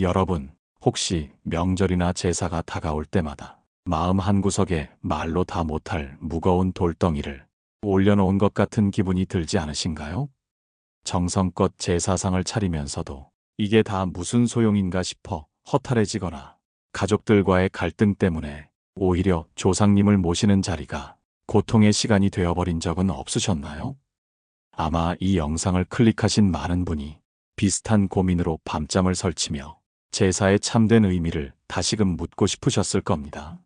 여러분, 혹시 명절이나 제사가 다가올 때마다 마음 한구석에 말로 다 못할 무거운 돌덩이를 올려놓은 것 같은 기분이 들지 않으신가요? 정성껏 제사상을 차리면서도 이게 다 무슨 소용인가 싶어 허탈해지거나 가족들과의 갈등 때문에 오히려 조상님을 모시는 자리가 고통의 시간이 되어버린 적은 없으셨나요? 아마 이 영상을 클릭하신 많은 분이 비슷한 고민으로 밤잠을 설치며 제사의 참된 의미를 다시금 묻고 싶으셨을 겁니다.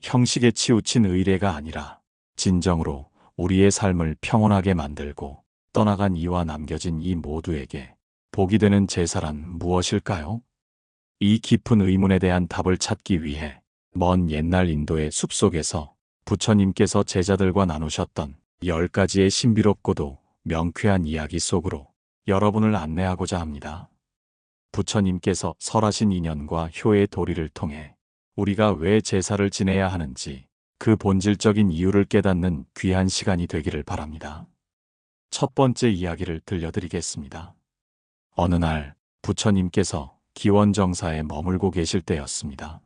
형식에 치우친 의례가 아니라 진정으로 우리의 삶을 평온하게 만들고 떠나간 이와 남겨진 이 모두에게 복이 되는 제사란 무엇일까요? 이 깊은 의문에 대한 답을 찾기 위해 먼 옛날 인도의 숲속에서 부처님께서 제자들과 나누셨던 열 가지의 신비롭고도 명쾌한 이야기 속으로 여러분을 안내하고자 합니다. 부처님께서 설하신 인연과 효의 도리를 통해 우리가 왜 제사를 지내야 하는지 그 본질적인 이유를 깨닫는 귀한 시간이 되기를 바랍니다. 첫 번째 이야기를 들려드리겠습니다. 어느 날 부처님께서 기원정사에 머물고 계실 때였습니다.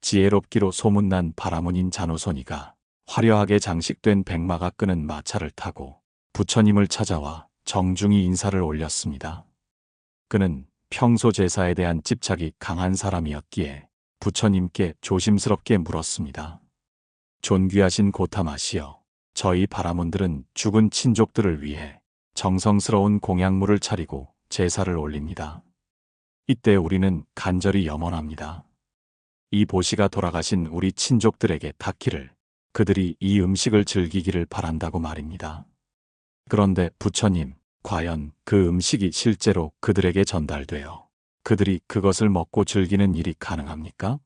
지혜롭기로 소문난 바라문인 자노손이가 화려하게 장식된 백마가 끄는 마차를 타고 부처님을 찾아와 정중히 인사를 올렸습니다. 그는 평소 제사에 대한 집착이 강한 사람이었기에 부처님께 조심스럽게 물었습니다. 존귀하신 고타마시여, 저희 바라문들은 죽은 친족들을 위해 정성스러운 공양물을 차리고 제사를 올립니다. 이때 우리는 간절히 염원합니다. 이 보시가 돌아가신 우리 친족들에게 닿기를 그들이 이 음식을 즐기기를 바란다고 말입니다. 그런데 부처님, 과연 그 음식이 실제로 그들에게 전달되어 그들이 그것을 먹고 즐기는 일이 가능합니까?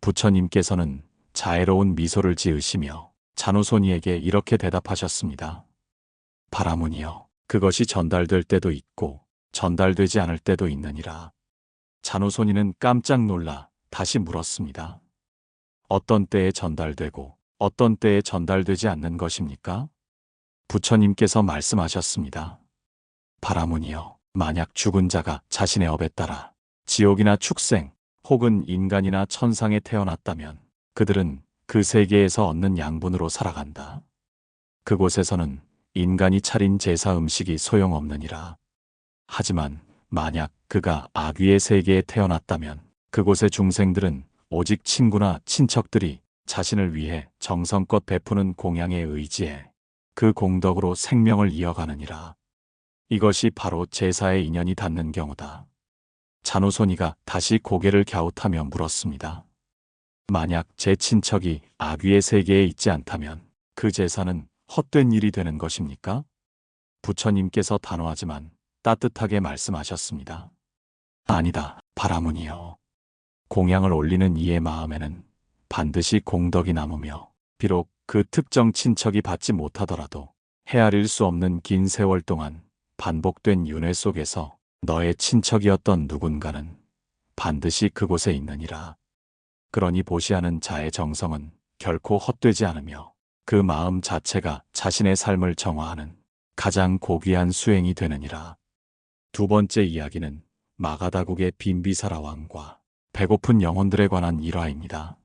부처님께서는 자애로운 미소를 지으시며 자노손이에게 이렇게 대답하셨습니다. 바라문이여, 그것이 전달될 때도 있고 전달되지 않을 때도 있느니라. 자노손이는 깜짝 놀라 다시 물었습니다. 어떤 때에 전달되고 어떤 때에 전달되지 않는 것입니까? 부처님께서 말씀하셨습니다. 바라문이여, 만약 죽은 자가 자신의 업에 따라 지옥이나 축생 혹은 인간이나 천상에 태어났다면 그들은 그 세계에서 얻는 양분으로 살아간다. 그곳에서는 인간이 차린 제사 음식이 소용없느니라. 하지만 만약 그가 악귀의 세계에 태어났다면 그곳의 중생들은 오직 친구나 친척들이 자신을 위해 정성껏 베푸는 공양에 의지해 그 공덕으로 생명을 이어가느니라. 이것이 바로 제사의 인연이 닿는 경우다. 잔호손이가 다시 고개를 갸웃하며 물었습니다. 만약 제 친척이 악귀의 세계에 있지 않다면 그 제사는 헛된 일이 되는 것입니까? 부처님께서 단호하지만 따뜻하게 말씀하셨습니다. 아니다, 바라문이여. 공양을 올리는 이의 마음에는 반드시 공덕이 남으며 비록 그 특정 친척이 받지 못하더라도 헤아릴 수 없는 긴 세월 동안 반복된 윤회 속에서 너의 친척이었던 누군가는 반드시 그곳에 있느니라. 그러니 보시하는 자의 정성은 결코 헛되지 않으며 그 마음 자체가 자신의 삶을 정화하는 가장 고귀한 수행이 되느니라. 두 번째 이야기는 마가다국의 빈비사라 왕과 배고픈 영혼들에 관한 일화입니다.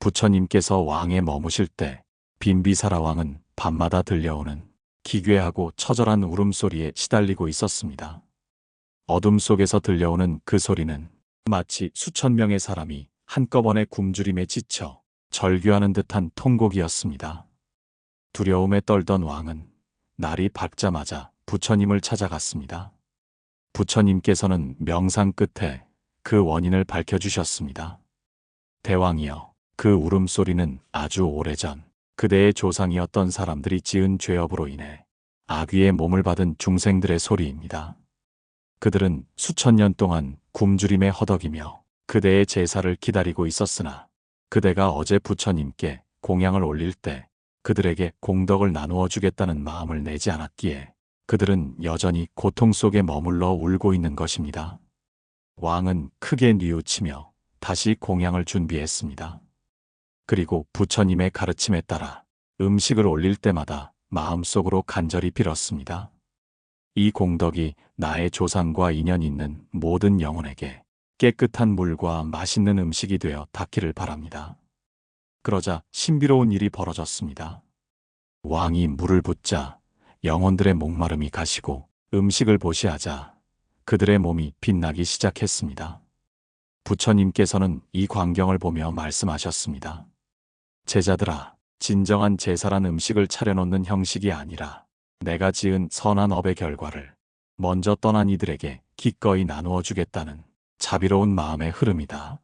부처님께서 왕에 머무실 때 빈비사라 왕은 밤마다 들려오는 기괴하고 처절한 울음소리에 시달리고 있었습니다. 어둠 속에서 들려오는 그 소리는 마치 수천 명의 사람이 한꺼번에 굶주림에 지쳐 절규하는 듯한 통곡이었습니다. 두려움에 떨던 왕은 날이 밝자마자 부처님을 찾아갔습니다. 부처님께서는 명상 끝에 그 원인을 밝혀주셨습니다. 대왕이여, 그 울음소리는 아주 오래전 그대의 조상이었던 사람들이 지은 죄업으로 인해 아귀의 몸을 받은 중생들의 소리입니다. 그들은 수천 년 동안 굶주림에 허덕이며 그대의 제사를 기다리고 있었으나 그대가 어제 부처님께 공양을 올릴 때 그들에게 공덕을 나누어 주겠다는 마음을 내지 않았기에 그들은 여전히 고통 속에 머물러 울고 있는 것입니다. 왕은 크게 뉘우치며 다시 공양을 준비했습니다. 그리고 부처님의 가르침에 따라 음식을 올릴 때마다 마음속으로 간절히 빌었습니다. 이 공덕이 나의 조상과 인연 있는 모든 영혼에게 깨끗한 물과 맛있는 음식이 되어 닿기를 바랍니다. 그러자 신비로운 일이 벌어졌습니다. 왕이 물을 붓자 영혼들의 목마름이 가시고 음식을 보시하자 그들의 몸이 빛나기 시작했습니다. 부처님께서는 이 광경을 보며 말씀하셨습니다. 제자들아, 진정한 제사란 음식을 차려놓는 형식이 아니라 내가 지은 선한 업의 결과를 먼저 떠난 이들에게 기꺼이 나누어 주겠다는 자비로운 마음의 흐름이다.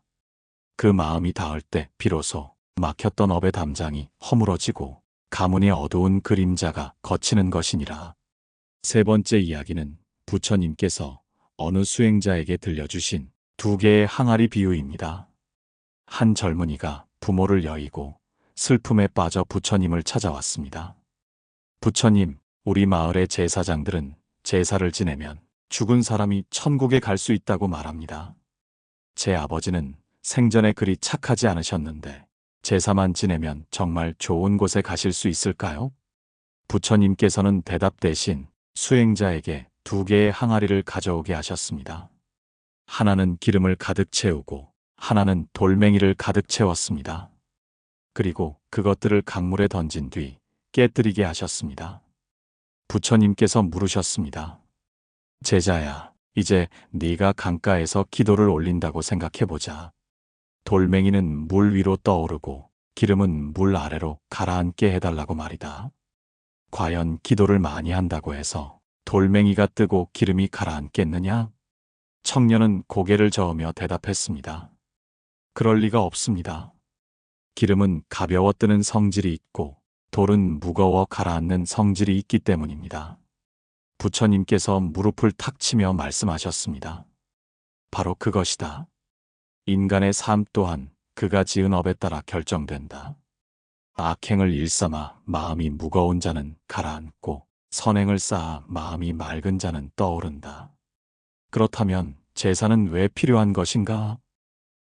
그 마음이 닿을 때 비로소 막혔던 업의 담장이 허물어지고 가문의 어두운 그림자가 거치는 것이니라. 세 번째 이야기는 부처님께서 어느 수행자에게 들려주신 두 개의 항아리 비유입니다. 한 젊은이가 부모를 여의고 슬픔에 빠져 부처님을 찾아왔습니다. 부처님, 우리 마을의 제사장들은 제사를 지내면 죽은 사람이 천국에 갈 수 있다고 말합니다. 제 아버지는 생전에 그리 착하지 않으셨는데 제사만 지내면 정말 좋은 곳에 가실 수 있을까요? 부처님께서는 대답 대신 수행자에게 두 개의 항아리를 가져오게 하셨습니다. 하나는 기름을 가득 채우고 하나는 돌멩이를 가득 채웠습니다. 그리고 그것들을 강물에 던진 뒤 깨뜨리게 하셨습니다. 부처님께서 물으셨습니다. 제자야, 이제 네가 강가에서 기도를 올린다고 생각해보자. 돌멩이는 물 위로 떠오르고 기름은 물 아래로 가라앉게 해달라고 말이다. 과연 기도를 많이 한다고 해서 돌멩이가 뜨고 기름이 가라앉겠느냐? 청년은 고개를 저으며 대답했습니다. 그럴 리가 없습니다. 기름은 가벼워 뜨는 성질이 있고 돌은 무거워 가라앉는 성질이 있기 때문입니다. 부처님께서 무릎을 탁 치며 말씀하셨습니다. 바로 그것이다. 인간의 삶 또한 그가 지은 업에 따라 결정된다. 악행을 일삼아 마음이 무거운 자는 가라앉고 선행을 쌓아 마음이 맑은 자는 떠오른다. 그렇다면 제사는 왜 필요한 것인가?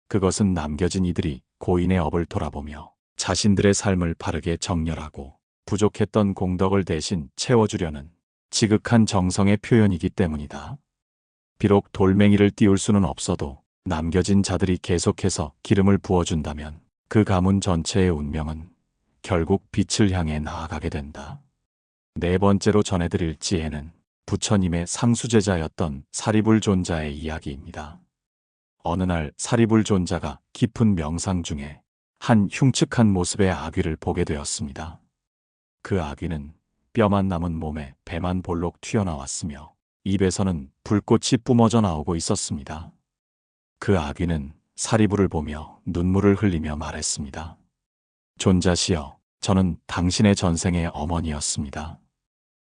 그것은 남겨진 이들이 고인의 업을 돌아보며 자신들의 삶을 바르게 정렬하고 부족했던 공덕을 대신 채워주려는 지극한 정성의 표현이기 때문이다. 비록 돌멩이를 띄울 수는 없어도 남겨진 자들이 계속해서 기름을 부어준다면 그 가문 전체의 운명은 결국 빛을 향해 나아가게 된다. 네 번째로 전해드릴 지혜는 부처님의 상수제자였던 사리불 존자의 이야기입니다. 어느 날 사리불 존자가 깊은 명상 중에 한 흉측한 모습의 아귀를 보게 되었습니다. 그 아귀는 뼈만 남은 몸에 배만 볼록 튀어나왔으며 입에서는 불꽃이 뿜어져 나오고 있었습니다. 그 아귀는 사리불을 보며 눈물을 흘리며 말했습니다. 존자시여, 저는 당신의 전생의 어머니였습니다.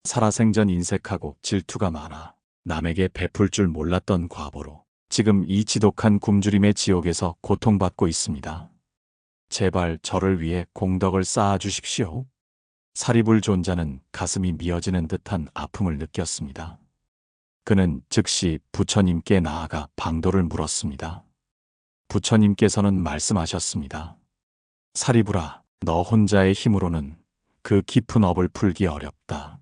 살아생전 인색하고 질투가 많아 남에게 베풀 줄 몰랐던 과보로 지금 이 지독한 굶주림의 지옥에서 고통받고 있습니다. 제발 저를 위해 공덕을 쌓아 주십시오. 사리불 존자는 가슴이 미어지는 듯한 아픔을 느꼈습니다. 그는 즉시 부처님께 나아가 방도를 물었습니다. 부처님께서는 말씀하셨습니다. 사리불아, 너 혼자의 힘으로는 그 깊은 업을 풀기 어렵다.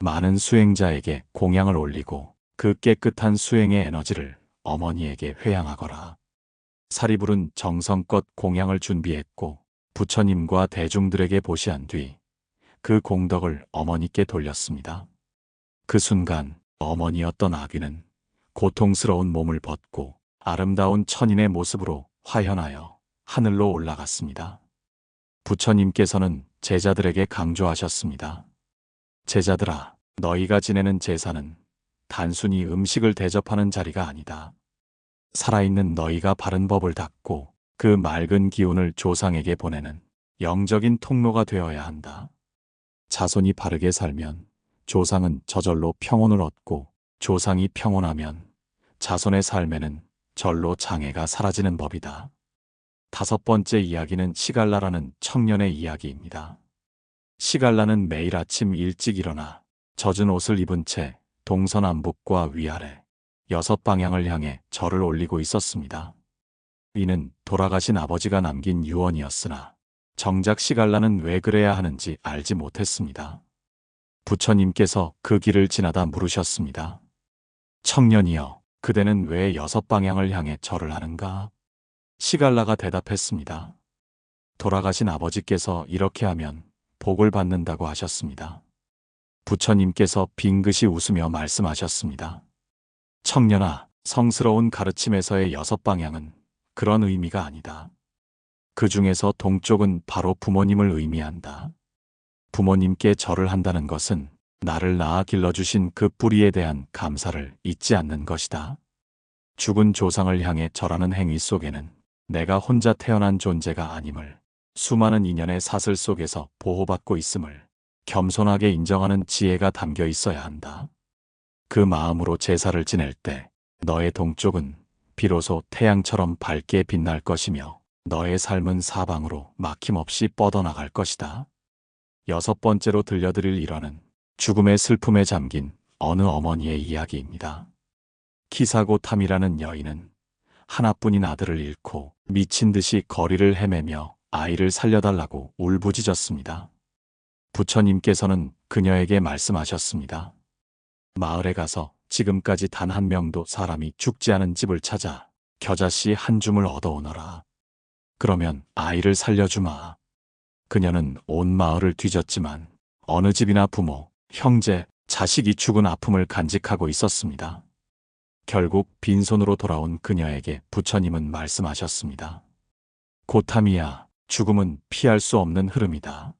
많은 수행자에게 공양을 올리고 그 깨끗한 수행의 에너지를 어머니에게 회양하거라. 사리불은 정성껏 공양을 준비했고 부처님과 대중들에게 보시한 뒤 그 공덕을 어머니께 돌렸습니다. 그 순간 어머니였던 아귀는 고통스러운 몸을 벗고 아름다운 천인의 모습으로 화현하여 하늘로 올라갔습니다. 부처님께서는 제자들에게 강조하셨습니다. 제자들아, 너희가 지내는 제사는 단순히 음식을 대접하는 자리가 아니다. 살아있는 너희가 바른 법을 닦고 그 맑은 기운을 조상에게 보내는 영적인 통로가 되어야 한다. 자손이 바르게 살면 조상은 저절로 평온을 얻고 조상이 평온하면 자손의 삶에는 절로 장애가 사라지는 법이다. 다섯 번째 이야기는 시갈라라는 청년의 이야기입니다. 시갈라는 매일 아침 일찍 일어나 젖은 옷을 입은 채 동서남북과 위아래 여섯 방향을 향해 절을 올리고 있었습니다. 이는 돌아가신 아버지가 남긴 유언이었으나 정작 시갈라는 왜 그래야 하는지 알지 못했습니다. 부처님께서 그 길을 지나다 물으셨습니다. 청년이여, 그대는 왜 여섯 방향을 향해 절을 하는가? 시갈라가 대답했습니다. 돌아가신 아버지께서 이렇게 하면 복을 받는다고 하셨습니다. 부처님께서 빙긋이 웃으며 말씀하셨습니다. 청년아, 성스러운 가르침에서의 여섯 방향은 그런 의미가 아니다. 그 중에서 동쪽은 바로 부모님을 의미한다. 부모님께 절을 한다는 것은 나를 낳아 길러주신 그 뿌리에 대한 감사를 잊지 않는 것이다. 죽은 조상을 향해 절하는 행위 속에는 내가 혼자 태어난 존재가 아님을 수많은 인연의 사슬 속에서 보호받고 있음을 겸손하게 인정하는 지혜가 담겨 있어야 한다. 그 마음으로 제사를 지낼 때 너의 동쪽은 비로소 태양처럼 밝게 빛날 것이며 너의 삶은 사방으로 막힘없이 뻗어나갈 것이다. 여섯 번째로 들려드릴 일화는 죽음의 슬픔에 잠긴 어느 어머니의 이야기입니다. 키사고 탐이라는 여인은 하나뿐인 아들을 잃고 미친 듯이 거리를 헤매며 아이를 살려달라고 울부짖었습니다. 부처님께서는 그녀에게 말씀하셨습니다. 마을에 가서 지금까지 단 한 명도 사람이 죽지 않은 집을 찾아 겨자씨 한 줌을 얻어오너라. 그러면 아이를 살려주마. 그녀는 온 마을을 뒤졌지만 어느 집이나 부모, 형제, 자식이 죽은 아픔을 간직하고 있었습니다. 결국 빈손으로 돌아온 그녀에게 부처님은 말씀하셨습니다. 고탐이야, 죽음은 피할 수 없는 흐름이다.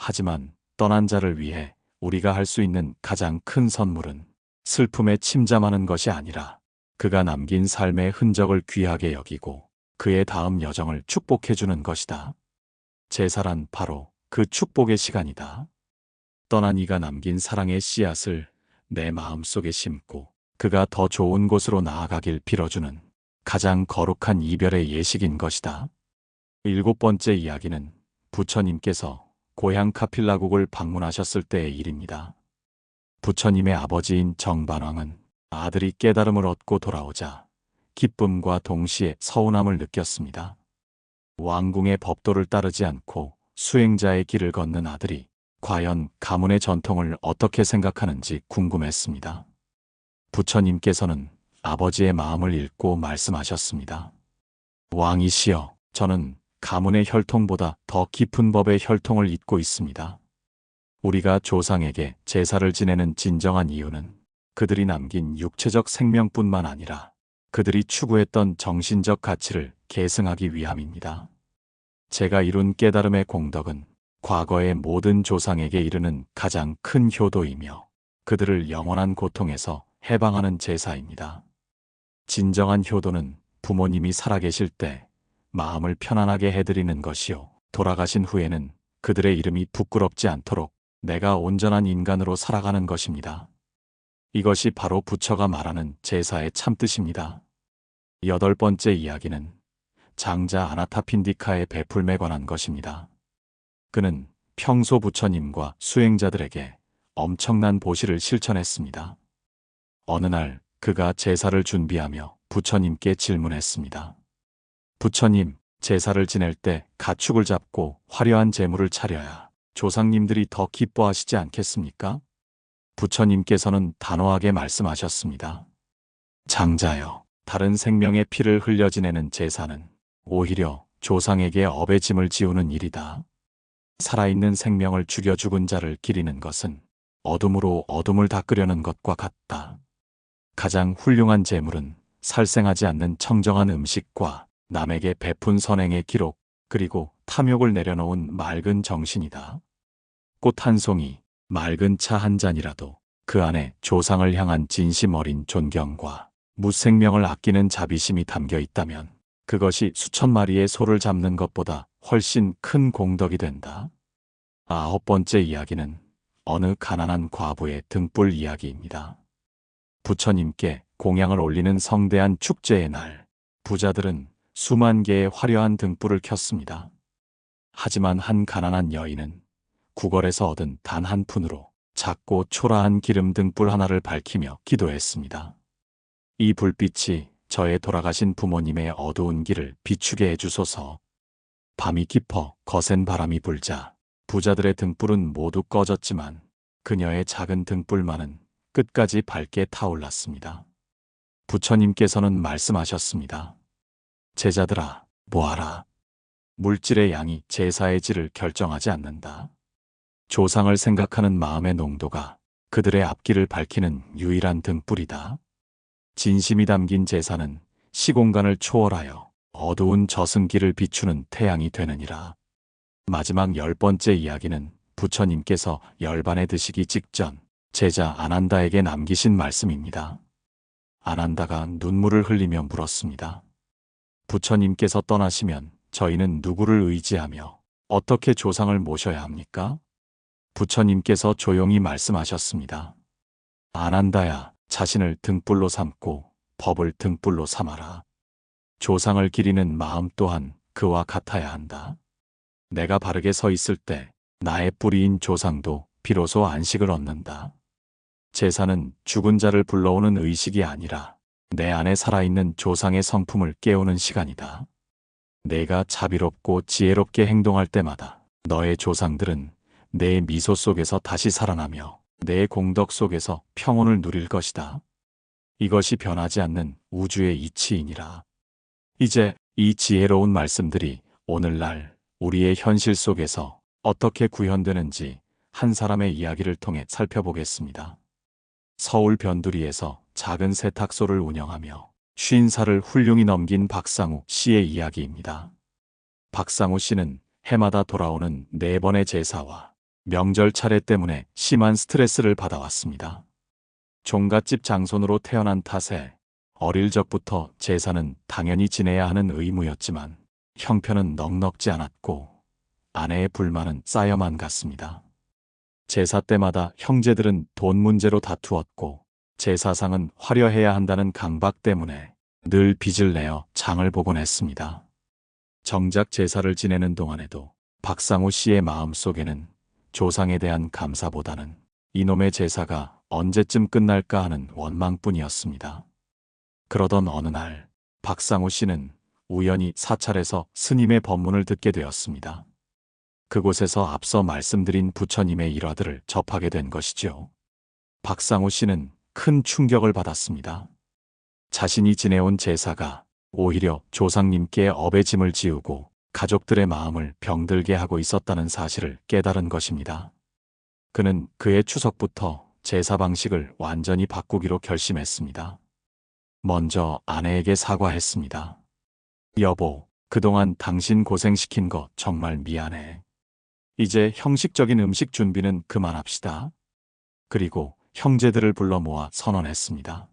하지만 떠난 자를 위해 우리가 할 수 있는 가장 큰 선물은 슬픔에 침잠하는 것이 아니라 그가 남긴 삶의 흔적을 귀하게 여기고 그의 다음 여정을 축복해주는 것이다. 제사란 바로 그 축복의 시간이다. 떠난 이가 남긴 사랑의 씨앗을 내 마음속에 심고 그가 더 좋은 곳으로 나아가길 빌어주는 가장 거룩한 이별의 예식인 것이다. 일곱 번째 이야기는 부처님께서 고향 카필라국을 방문하셨을 때의 일입니다. 부처님의 아버지인 정반왕은 아들이 깨달음을 얻고 돌아오자 기쁨과 동시에 서운함을 느꼈습니다. 왕궁의 법도를 따르지 않고 수행자의 길을 걷는 아들이 과연 가문의 전통을 어떻게 생각하는지 궁금했습니다. 부처님께서는 아버지의 마음을 읽고 말씀하셨습니다. 왕이시여, 저는 가문의 혈통보다 더 깊은 법의 혈통을 잇고 있습니다. 우리가 조상에게 제사를 지내는 진정한 이유는 그들이 남긴 육체적 생명뿐만 아니라 그들이 추구했던 정신적 가치를 계승하기 위함입니다. 제가 이룬 깨달음의 공덕은 과거의 모든 조상에게 이르는 가장 큰 효도이며 그들을 영원한 고통에서 해방하는 제사입니다. 진정한 효도는 부모님이 살아계실 때 마음을 편안하게 해드리는 것이요. 돌아가신 후에는 그들의 이름이 부끄럽지 않도록 내가 온전한 인간으로 살아가는 것입니다. 이것이 바로 부처가 말하는 제사의 참뜻입니다. 여덟 번째 이야기는 장자 아나타핀디카의 베풀매 관한 것입니다. 그는 평소 부처님과 수행자들에게 엄청난 보시를 실천했습니다. 어느 날 그가 제사를 준비하며 부처님께 질문했습니다. 부처님, 제사를 지낼 때 가축을 잡고 화려한 제물을 차려야 조상님들이 더 기뻐하시지 않겠습니까? 부처님께서는 단호하게 말씀하셨습니다. 장자여, 다른 생명의 피를 흘려 지내는 제사는 오히려 조상에게 업의 짐을 지우는 일이다. 살아있는 생명을 죽여 죽은 자를 기리는 것은 어둠으로 어둠을 닦으려는 것과 같다. 가장 훌륭한 제물은 살생하지 않는 청정한 음식과 남에게 베푼 선행의 기록, 그리고 탐욕을 내려놓은 맑은 정신이다. 꽃 한 송이, 맑은 차 한 잔이라도 그 안에 조상을 향한 진심 어린 존경과 무생명을 아끼는 자비심이 담겨 있다면 그것이 수천 마리의 소를 잡는 것보다 훨씬 큰 공덕이 된다. 아홉 번째 이야기는 어느 가난한 과부의 등불 이야기입니다. 부처님께 공양을 올리는 성대한 축제의 날, 부자들은 수만 개의 화려한 등불을 켰습니다. 하지만 한 가난한 여인은 구걸에서 얻은 단 한 푼으로 작고 초라한 기름 등불 하나를 밝히며 기도했습니다. 이 불빛이 저의 돌아가신 부모님의 어두운 길을 비추게 해주소서. 밤이 깊어 거센 바람이 불자 부자들의 등불은 모두 꺼졌지만 그녀의 작은 등불만은 끝까지 밝게 타올랐습니다. 부처님께서는 말씀하셨습니다. 제자들아, 보아라. 물질의 양이 제사의 질을 결정하지 않는다. 조상을 생각하는 마음의 농도가 그들의 앞길을 밝히는 유일한 등불이다. 진심이 담긴 제사는 시공간을 초월하여 어두운 저승길을 비추는 태양이 되느니라. 마지막 열 번째 이야기는 부처님께서 열반에 드시기 직전 제자 아난다에게 남기신 말씀입니다. 아난다가 눈물을 흘리며 물었습니다. 부처님께서 떠나시면 저희는 누구를 의지하며 어떻게 조상을 모셔야 합니까? 부처님께서 조용히 말씀하셨습니다. 아난다야, 자신을 등불로 삼고 법을 등불로 삼아라. 조상을 기리는 마음 또한 그와 같아야 한다. 내가 바르게 서 있을 때 나의 뿌리인 조상도 비로소 안식을 얻는다. 제사는 죽은 자를 불러오는 의식이 아니라 내 안에 살아있는 조상의 성품을 깨우는 시간이다. 내가 자비롭고 지혜롭게 행동할 때마다 너의 조상들은 내 미소 속에서 다시 살아나며 내 공덕 속에서 평온을 누릴 것이다. 이것이 변하지 않는 우주의 이치이니라. 이제 이 지혜로운 말씀들이 오늘날 우리의 현실 속에서 어떻게 구현되는지 한 사람의 이야기를 통해 살펴보겠습니다. 서울 변두리에서 작은 세탁소를 운영하며 50살을 훌륭히 넘긴 박상우 씨의 이야기입니다. 박상우 씨는 해마다 돌아오는 네 번의 제사와 명절 차례 때문에 심한 스트레스를 받아왔습니다. 종갓집 장손으로 태어난 탓에 어릴 적부터 제사는 당연히 지내야 하는 의무였지만 형편은 넉넉지 않았고 아내의 불만은 쌓여만 갔습니다. 제사 때마다 형제들은 돈 문제로 다투었고 제 사상은 화려해야 한다는 강박 때문에 늘 빚을 내어 장을 보곤 했습니다. 정작 제사를 지내는 동안에도 박상우 씨의 마음 속에는 조상에 대한 감사보다는 이놈의 제사가 언제쯤 끝날까 하는 원망뿐이었습니다. 그러던 어느 날 박상우 씨는 우연히 사찰에서 스님의 법문을 듣게 되었습니다. 그곳에서 앞서 말씀드린 부처님의 일화들을 접하게 된 것이죠. 박상우 씨는 큰 충격을 받았습니다. 자신이 지내온 제사가 오히려 조상님께 업의 짐을 지우고 가족들의 마음을 병들게 하고 있었다는 사실을 깨달은 것입니다. 그는 그의 추석부터 제사 방식을 완전히 바꾸기로 결심했습니다. 먼저 아내에게 사과했습니다. 여보, 그동안 당신 고생시킨 거 정말 미안해. 이제 형식적인 음식 준비는 그만합시다. 그리고 형제들을 불러 모아 선언했습니다.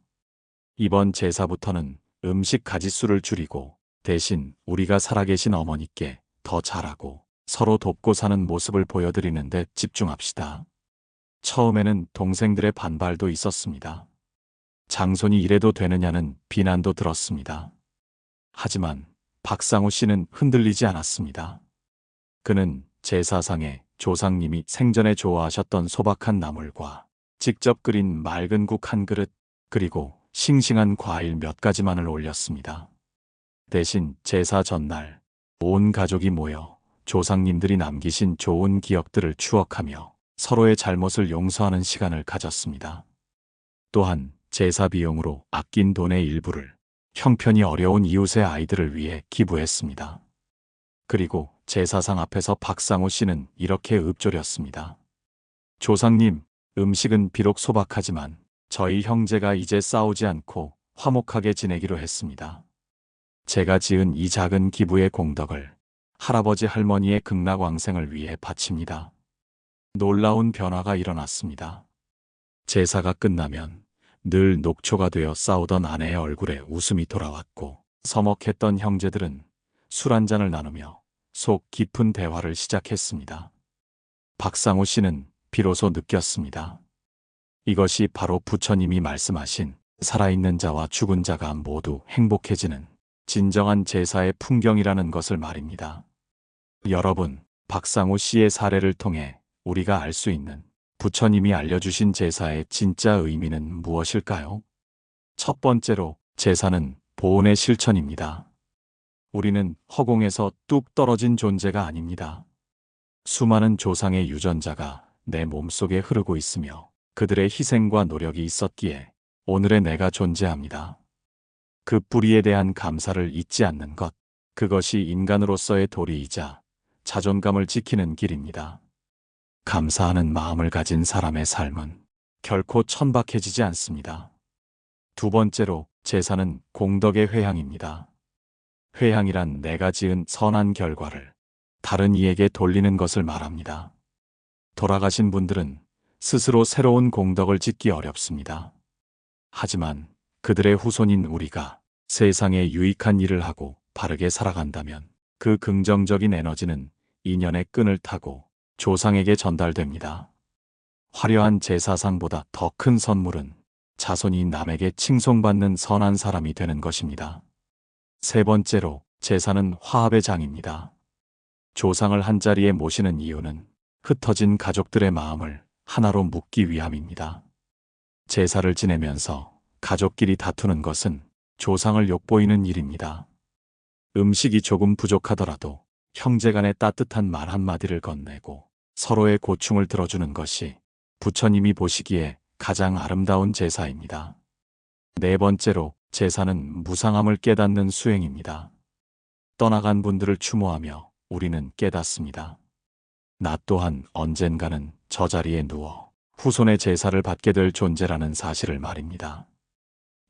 이번 제사부터는 음식 가짓수를 줄이고 대신 우리가 살아계신 어머니께 더 잘하고 서로 돕고 사는 모습을 보여드리는 데 집중합시다. 처음에는 동생들의 반발도 있었습니다. 장손이 이래도 되느냐는 비난도 들었습니다. 하지만 박상우 씨는 흔들리지 않았습니다. 그는 제사상에 조상님이 생전에 좋아하셨던 소박한 나물과 직접 끓인 맑은 국 한 그릇 그리고 싱싱한 과일 몇 가지만을 올렸습니다. 대신 제사 전날 온 가족이 모여 조상님들이 남기신 좋은 기억들을 추억하며 서로의 잘못을 용서하는 시간을 가졌습니다. 또한 제사 비용으로 아낀 돈의 일부를 형편이 어려운 이웃의 아이들을 위해 기부했습니다. 그리고 제사상 앞에서 박상우 씨는 이렇게 읊조렸습니다. 조상님, 음식은 비록 소박하지만 저희 형제가 이제 싸우지 않고 화목하게 지내기로 했습니다. 제가 지은 이 작은 기부의 공덕을 할아버지 할머니의 극락왕생을 위해 바칩니다. 놀라운 변화가 일어났습니다. 제사가 끝나면 늘 녹초가 되어 싸우던 아내의 얼굴에 웃음이 돌아왔고 서먹했던 형제들은 술 한 잔을 나누며 속 깊은 대화를 시작했습니다. 박상우 씨는 비로소 느꼈습니다. 이것이 바로 부처님이 말씀하신 살아있는 자와 죽은 자가 모두 행복해지는 진정한 제사의 풍경이라는 것을 말입니다. 여러분, 박상우 씨의 사례를 통해 우리가 알 수 있는 부처님이 알려주신 제사의 진짜 의미는 무엇일까요? 첫 번째로 제사는 보온의 실천입니다. 우리는 허공에서 뚝 떨어진 존재가 아닙니다. 수많은 조상의 유전자가 내 몸속에 흐르고 있으며 그들의 희생과 노력이 있었기에 오늘의 내가 존재합니다. 그 뿌리에 대한 감사를 잊지 않는 것. 그것이 인간으로서의 도리이자 자존감을 지키는 길입니다. 감사하는 마음을 가진 사람의 삶은 결코 천박해지지 않습니다. 두 번째로 제사는 공덕의 회향입니다. 회향이란 내가 지은 선한 결과를 다른 이에게 돌리는 것을 말합니다. 돌아가신 분들은 스스로 새로운 공덕을 짓기 어렵습니다. 하지만 그들의 후손인 우리가 세상에 유익한 일을 하고 바르게 살아간다면 그 긍정적인 에너지는 인연의 끈을 타고 조상에게 전달됩니다. 화려한 제사상보다 더 큰 선물은 자손이 남에게 칭송받는 선한 사람이 되는 것입니다. 세 번째로 제사는 화합의 장입니다. 조상을 한자리에 모시는 이유는 흩어진 가족들의 마음을 하나로 묶기 위함입니다. 제사를 지내면서 가족끼리 다투는 것은 조상을 욕보이는 일입니다. 음식이 조금 부족하더라도 형제 간의 따뜻한 말 한마디를 건네고 서로의 고충을 들어주는 것이 부처님이 보시기에 가장 아름다운 제사입니다. 네 번째로 제사는 무상함을 깨닫는 수행입니다. 떠나간 분들을 추모하며 우리는 깨닫습니다. 나 또한 언젠가는 저 자리에 누워 후손의 제사를 받게 될 존재라는 사실을 말입니다.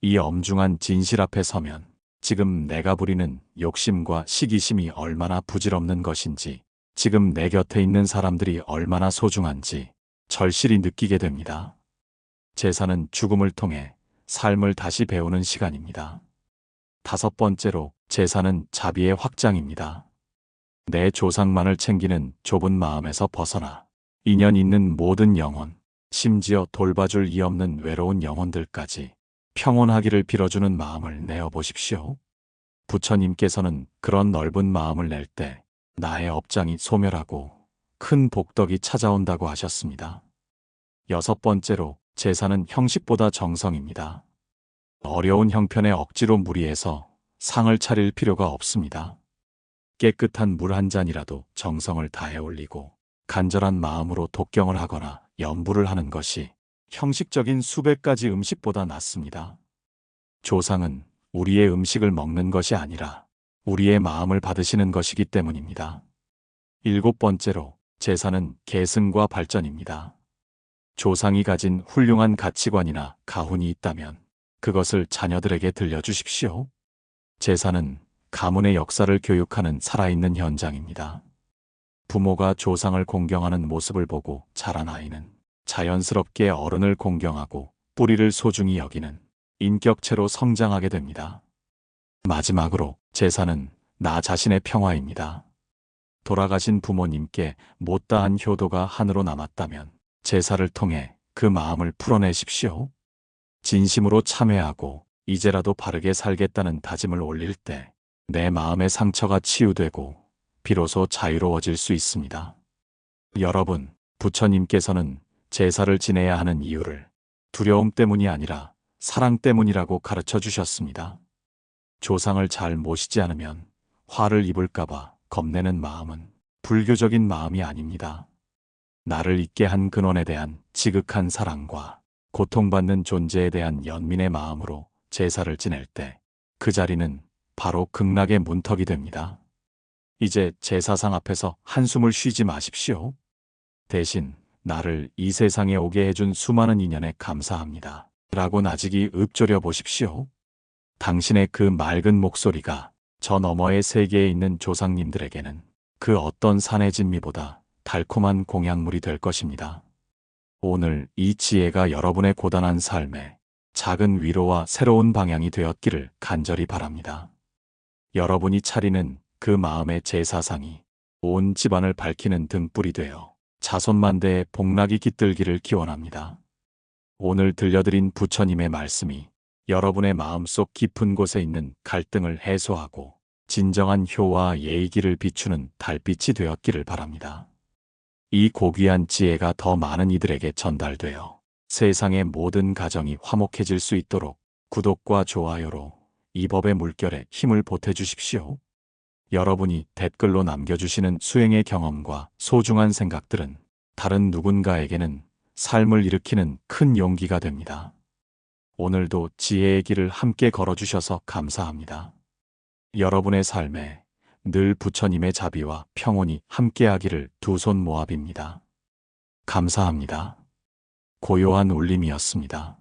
이 엄중한 진실 앞에 서면 지금 내가 부리는 욕심과 시기심이 얼마나 부질없는 것인지, 지금 내 곁에 있는 사람들이 얼마나 소중한지 절실히 느끼게 됩니다. 제사는 죽음을 통해 삶을 다시 배우는 시간입니다. 다섯 번째로 제사는 자비의 확장입니다. 내 조상만을 챙기는 좁은 마음에서 벗어나 인연 있는 모든 영혼, 심지어 돌봐줄 이 없는 외로운 영혼들까지 평온하기를 빌어주는 마음을 내어 보십시오. 부처님께서는 그런 넓은 마음을 낼 때 나의 업장이 소멸하고 큰 복덕이 찾아온다고 하셨습니다. 여섯 번째로 제사는 형식보다 정성입니다. 어려운 형편에 억지로 무리해서 상을 차릴 필요가 없습니다. 깨끗한 물 한 잔이라도 정성을 다해 올리고 간절한 마음으로 독경을 하거나 연부를 하는 것이 형식적인 수백 가지 음식보다 낫습니다. 조상은 우리의 음식을 먹는 것이 아니라 우리의 마음을 받으시는 것이기 때문입니다. 일곱 번째로 제사는 계승과 발전입니다. 조상이 가진 훌륭한 가치관이나 가훈이 있다면 그것을 자녀들에게 들려주십시오. 제사는 가문의 역사를 교육하는 살아있는 현장입니다. 부모가 조상을 공경하는 모습을 보고 자란 아이는 자연스럽게 어른을 공경하고 뿌리를 소중히 여기는 인격체로 성장하게 됩니다. 마지막으로 제사는 나 자신의 평화입니다. 돌아가신 부모님께 못다한 효도가 한으로 남았다면 제사를 통해 그 마음을 풀어내십시오. 진심으로 참회하고 이제라도 바르게 살겠다는 다짐을 올릴 때 내 마음의 상처가 치유되고 비로소 자유로워질 수 있습니다. 여러분, 부처님께서는 제사를 지내야 하는 이유를 두려움 때문이 아니라 사랑 때문이라고 가르쳐 주셨습니다. 조상을 잘 모시지 않으면 화를 입을까봐 겁내는 마음은 불교적인 마음이 아닙니다. 나를 잊게 한 근원에 대한 지극한 사랑과 고통받는 존재에 대한 연민의 마음으로 제사를 지낼 때 그 자리는 바로 극락의 문턱이 됩니다. 이제 제사상 앞에서 한숨을 쉬지 마십시오. 대신 나를 이 세상에 오게 해준 수많은 인연에 감사합니다. 라고 나직이 읊조려 보십시오. 당신의 그 맑은 목소리가 저 너머의 세계에 있는 조상님들에게는 그 어떤 산의 진미보다 달콤한 공약물이 될 것입니다. 오늘 이 지혜가 여러분의 고단한 삶에 작은 위로와 새로운 방향이 되었기를 간절히 바랍니다. 여러분이 차리는 그 마음의 제사상이 온 집안을 밝히는 등불이 되어 자손만대의 복락이 깃들기를 기원합니다. 오늘 들려드린 부처님의 말씀이 여러분의 마음속 깊은 곳에 있는 갈등을 해소하고 진정한 효와 예의기를 비추는 달빛이 되었기를 바랍니다. 이 고귀한 지혜가 더 많은 이들에게 전달되어 세상의 모든 가정이 화목해질 수 있도록 구독과 좋아요로 이 법의 물결에 힘을 보태주십시오. 여러분이 댓글로 남겨주시는 수행의 경험과 소중한 생각들은 다른 누군가에게는 삶을 일으키는 큰 용기가 됩니다. 오늘도 지혜의 길을 함께 걸어주셔서 감사합니다. 여러분의 삶에 늘 부처님의 자비와 평온이 함께하기를 두 손 모압입니다. 감사합니다. 고요한 울림이었습니다.